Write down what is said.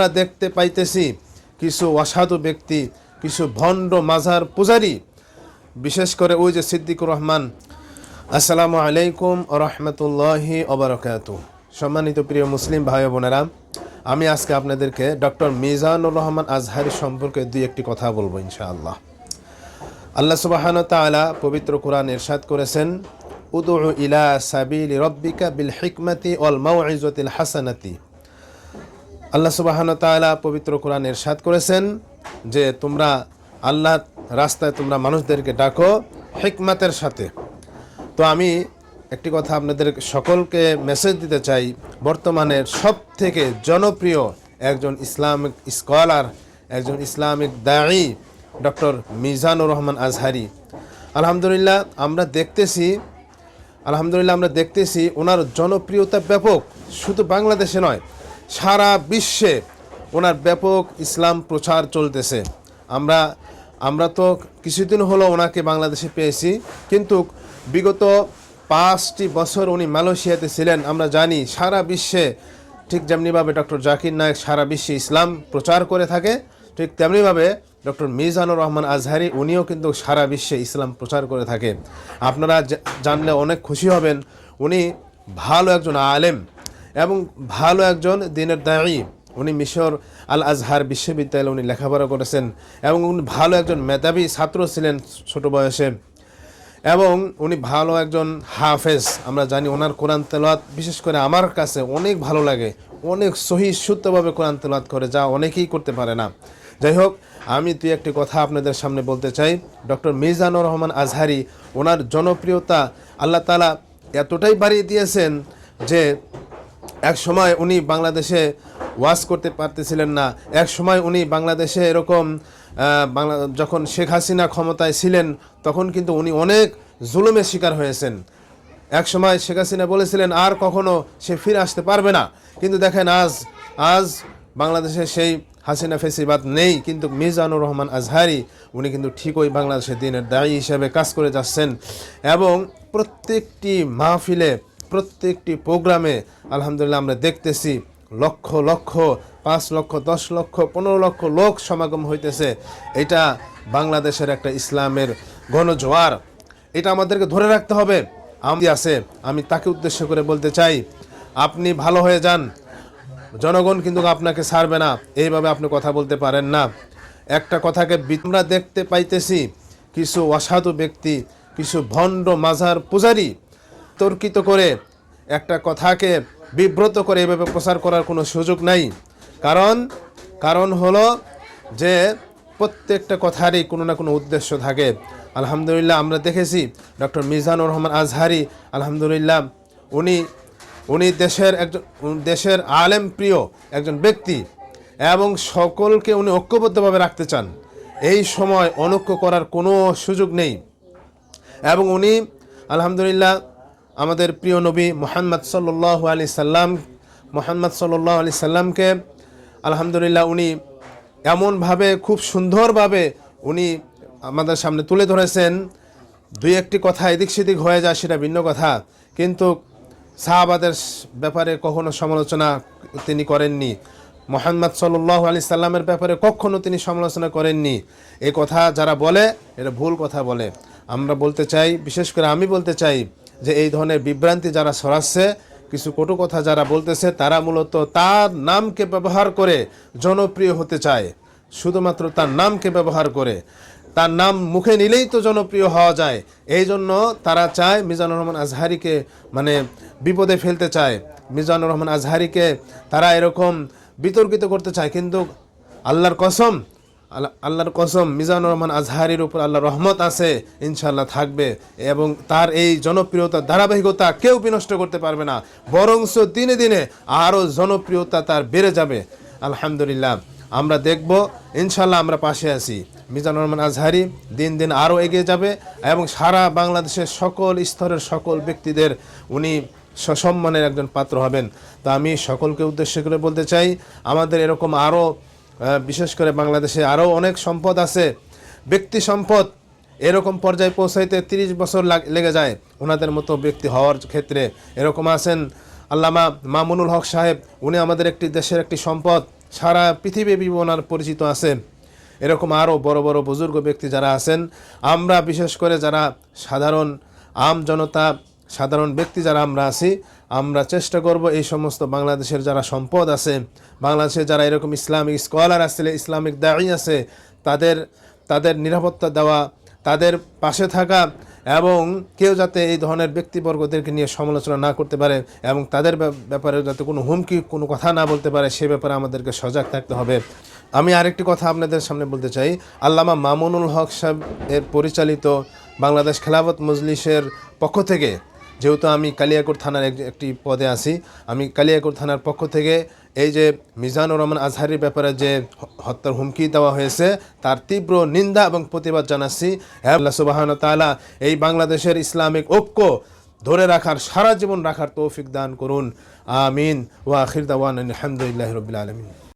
আমরা দেখতে পাইতেছি কিছু অসাধু ব্যক্তি, কিছু ভণ্ড মাজার পূজারী। বিশেষ করে ওই যে সিদ্দিকুর রহমান, আসসালামু আলাইকুম রহমতুল্লাহি ওবরকাত সম্মানিত প্রিয় মুসলিম ভাই বোনেরা, আমি আজকে আপনাদেরকে ডক্টর মিজানুর রহমান আজহারি সম্পর্কে দুই একটি কথা বলব ইনশাআল্লাহ। আল্লাহ সুবাহান তাআলা পবিত্র কোরআন ইরশাদ করেছেন উদু ইলা সাবিল রব্বিকা বিল হিকমতি অল মাউইজতিল হাসানাতি। আল্লাহ সুবাহান তাআলা পবিত্র কোরআন ইরশাদ করেছেন যে তোমরা আল্লাহ রাস্তায় তোমরা মানুষদেরকে ডাকো হিকমাতের সাথে। তো আমি একটি কথা আপনাদের সকলকে মেসেজ দিতে চাই। বর্তমানের সব থেকে জনপ্রিয় একজন ইসলামিক স্কলার একজন ইসলামিক দায়ী ডক্টর মিজানুর রহমান আজহারি। আলহামদুলিল্লাহ আমরা দেখতেছি, আলহামদুলিল্লাহ আমরা দেখতেছি ওনার জনপ্রিয়তা ব্যাপক। শুধু বাংলাদেশে নয় সারা বিশ্বে ওনার ব্যাপক ইসলাম প্রচার চলতেছে। আমরা আমরা তো কিছুদিন হলো ওনাকে বাংলাদেশে পেয়েছি, কিন্তু বিগত পাঁচটি বছর উনি মালয়েশিয়াতে ছিলেন, আমরা জানি সারা বিশ্বে ঠিক যেমনিভাবে ডক্টর জাকির নায়ক সারা বিশ্বে ইসলাম প্রচার করে থাকে, ঠিক তেমনিভাবে ডক্টর মিজানুর রহমান আজহারি উনিও কিন্তু সারা বিশ্বে ইসলাম প্রচার করে থাকে। আপনারা জানলে অনেক খুশি হবেন, উনি ভালো একজন আলেম। এবং ভালো একজন দিনের দায়ী। উনি মিশর আল আজহার বিশ্ববিদ্যালয়ে উনি লেখাপড়া করেছেন এবং উনি ভালো একজন মেধাবী ছাত্র ছিলেন ছোট বয়সে। এবং উনি ভালো একজন হাফেজ। আমরা জানি ওনার কোরআন তেলাওয়াত, বিশেষ করে আমার কাছে অনেক ভালো লাগে। অনেক সহি, শুদ্ধভাবে কোরআন তেলাওয়াত করে, যা অনেকেই করতে পারে না। যাই হোক, আমি দুই একটি কথা আপনাদের সামনে বলতে চাই। ডক্টর মিজানুর রহমান আজহারি, ওনার জনপ্রিয়তা আল্লাহ তালা এতটাই বাড়িয়ে দিয়েছেন যে এক সময় উনি বাংলাদেশে ওয়াজ করতে পারতেছিলেন না। এক সময় উনি বাংলাদেশে এরকম বাংলা, যখন শেখ হাসিনা ক্ষমতায় ছিলেন, তখন কিন্তু উনি অনেক জুলুমের শিকার হয়েছেন। এক সময় শেখ হাসিনা বলেছিলেন, আর কখনো সে ফিরে আসতে পারবে না। কিন্তু দেখেন আজ আজ বাংলাদেশে সেই হাসিনা ফেসিবাদ নেই, কিন্তু মিজানুর রহমান আজহারি, উনি কিন্তু ঠিকই বাংলাদেশের দিনের দায়ী হিসেবে কাজ করে যাচ্ছেন। এবং প্রত্যেকটি মাহফিলে প্রত্যেকটি প্রোগ্রামে, আলহামদুলিল্লাহ, আমরা দেখতেছি লক্ষ লক্ষ, পাঁচ লক্ষ, দশ লক্ষ, পনেরো লক্ষ লোক সমাগম হইতেছে। এটা বাংলাদেশের একটা ইসলামের গণজোয়ার। এটা আমাদেরকে ধরে রাখতে হবে। আমি আছে, আমি তাকে উদ্দেশ্য করে বলতে চাই, আপনি ভালো হয়ে যান। জনগণ কিন্তু আপনাকে ছাড়বে না। এইভাবে আপনি কথা বলতে পারেন না। একটা কথাকে আমরা দেখতে পাইতেছি, কিছু অসাধু ব্যক্তি, কিছু ভণ্ড মাজার পূজারী তর্কিত করে, একটা কথাকে বিব্রত করে এভাবে প্রচার করার কোনো সুযোগ নাই। কারণ কারণ হলো যে প্রত্যেকটা কথারই কোনো না কোনো উদ্দেশ্য থাকে। আলহামদুলিল্লাহ আমরা দেখেছি ডক্টর মিজানুর রহমান আজহারি, আলহামদুলিল্লাহ উনি উনি দেশের একজন, দেশের আলেম প্রিয় একজন ব্যক্তি এবং সকলকে উনি ঐক্যবদ্ধভাবে রাখতে চান। এই সময় অনৈক্য করার কোনো সুযোগ নেই। এবং উনি, আলহামদুলিল্লাহ আমাদের প্রিয় নবী মোহাম্মদ সাল্লাহ আলি সাল্লাম, মোহাম্মদ সাল্লাহ আলি সাল্লামকে আলহামদুলিল্লাহ উনি এমনভাবে, খুব সুন্দরভাবে উনি আমাদের সামনে তুলে ধরেছেন। দুই একটি কথা এদিক সেদিক হয়ে যায়, সেটা ভিন্ন কথা। কিন্তু সাহাবাদের ব্যাপারে কখনো সমালোচনা তিনি করেননি। মোহাম্মদ সাল্লাহ আলি সাল্লামের ব্যাপারে কখনো তিনি সমালোচনা করেননি। এই কথা যারা বলে এটা ভুল কথা বলে। আমরা বলতে চাই, বিশেষ করে আমি বলতে চাই যে এই ধরনের বিভ্রান্তি যারা ছড়াচ্ছে, কিছু কটু কথা যারা বলতেছে, তারা মূলত তার নামকে ব্যবহার করে জনপ্রিয় হতে চায়। শুধুমাত্র তার নামকে ব্যবহার করে। তার নাম মুখে নিলেই তো জনপ্রিয় হওয়া যায়। এই জন্য তারা চায় মিজানুর রহমান আজহারিকে মানে বিপদে ফেলতে চায়। মিজানুর রহমান আজহারিকে তারা এরকম বিতর্কিত করতে চায়। কিন্তু আল্লাহর কসম আল্লাহর কসম, মিজানুর রহমান আজহারির উপর আল্লাহর রহমত আছে ইনশাল্লাহ থাকবে। এবং তার এই জনপ্রিয়তা, ধারাবাহিকতা কেউ বিনষ্ট করতে পারবে না। বরংস দিনে দিনে আরও জনপ্রিয়তা তার বেড়ে যাবে। আলহামদুলিল্লাহ, আমরা দেখব ইনশাল্লাহ আমরা পাশে আছি। মিজানুর রহমান আজহারি দিন দিন আরও এগিয়ে যাবে এবং সারা বাংলাদেশের সকল স্তরের সকল ব্যক্তিদের উনি সসম্মানের একজন পাত্র হবেন। তা আমি সকলকে উদ্দেশ্য করে বলতে চাই, আমাদের এরকম আরও বিশেষ করে বাংলাদেশে আরও অনেক সম্পদ আছে। ব্যক্তি সম্পদ এরকম পর্যায়ে পৌঁছাইতে তিরিশ বছর লাগ- যায়। ওনাদের মতো ব্যক্তি হওয়ার ক্ষেত্রে এরকম আছেন আল্লামা মামুনুল হক সাহেব। উনি আমাদের একটি দেশের একটি সম্পদ। সারা পৃথিবী ওনার পরিচিত আছে এরকম আরও বড় বড় বুজুর্গ ব্যক্তি যারা আছেন, আমরা বিশেষ করে যারা সাধারণ, আম জনতা, সাধারণ ব্যক্তি যারা আমরা আছি আমরা চেষ্টা করব এই সমস্ত বাংলাদেশের যারা সম্পদ আছে বাংলাদেশে যারা এরকম ইসলামিক স্কলার আছে, ইসলামিক দায়ী আছে, তাদের তাদের নিরাপত্তা দেওয়া, তাদের পাশে থাকা এবং কেউ যাতে এই ধরনের ব্যক্তিবর্গদেরকে নিয়ে সমালোচনা না করতে পারে এবং তাদের ব্যাপ- ব্যাপারে যাতে কোনো হুমকি, কোনো কথা না বলতে পারে, সে ব্যাপারে আমাদেরকে সজাগ থাকতে হবে। আমি আরেকটি কথা আপনাদের সামনে বলতে চাই। আল্লামা মামুনুল হক সাহেব এর পরিচালিত বাংলাদেশ খেলাফত মজলিসের পক্ষ থেকে যেহেতু আমি কালিয়াকোট থানার এক- একটি পদে আছি আমি কালিয়াকোট থানার পক্ষ থেকে এই যে মিজানুর রহমান আজহারির ব্যাপারে যে হত্যার হুমকি দেওয়া হয়েছে তার তীব্র নিন্দা এবং প্রতিবাদ জানাচ্ছি। হ্যাঁ, আল্লাহ সুবাহন তাআলা এই বাংলাদেশের ইসলামিক ঐক্য ধরে রাখার সারা জীবন রাখার তৌফিক দান করুন। আমিন। ওয়া আখির দাওয়ান আলহামদুলিল্লাহ রবিল আলমিন।